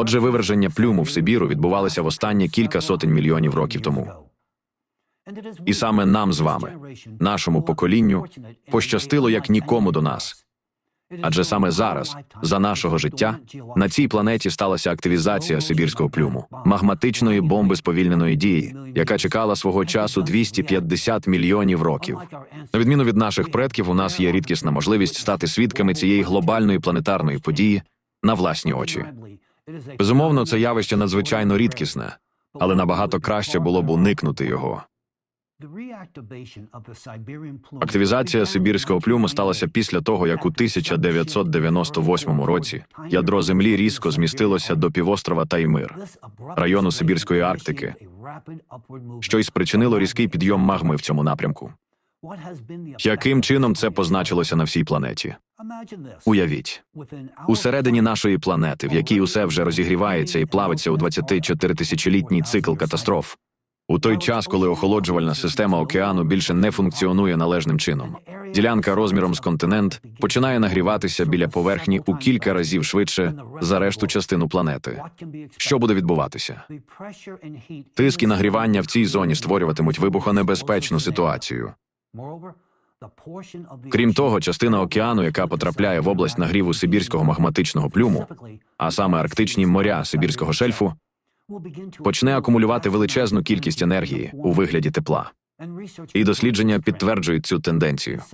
Отже, виверження плюму в Сибіру відбувалося в останні кілька сотень мільйонів років тому. І саме нам з вами, нашому поколінню, пощастило як нікому до нас. Адже саме зараз, за нашого життя, на цій планеті сталася активізація сибірського плюму, магматичної бомби сповільненої дії, яка чекала свого часу 250 мільйонів років. На відміну від наших предків, у нас є рідкісна можливість стати свідками цієї глобальної планетарної події на власні очі. Безумовно, це явище надзвичайно рідкісне, але набагато краще було б уникнути його. Активізація сибірського плюму сталася після того, як у 1998 році ядро Землі різко змістилося до півострова Таймир, району Сибірської Арктики, що й спричинило різкий підйом магми в цьому напрямку. Яким чином це позначилося на всій планеті? Уявіть, усередині нашої планети, в якій усе вже розігрівається і плавиться у 24-тисячолітній цикл катастроф, у той час, коли охолоджувальна система океану більше не функціонує належним чином, ділянка розміром з континент починає нагріватися біля поверхні у кілька разів швидше за решту частину планети. Що буде відбуватися? Тиск і нагрівання в цій зоні створюватимуть вибухонебезпечну ситуацію. Крім того, частина океану, яка потрапляє в область нагріву сибірського магматичного плюму, а саме арктичні моря сибірського шельфу, почне акумулювати величезну кількість енергії у вигляді тепла. І дослідження підтверджують цю тенденцію.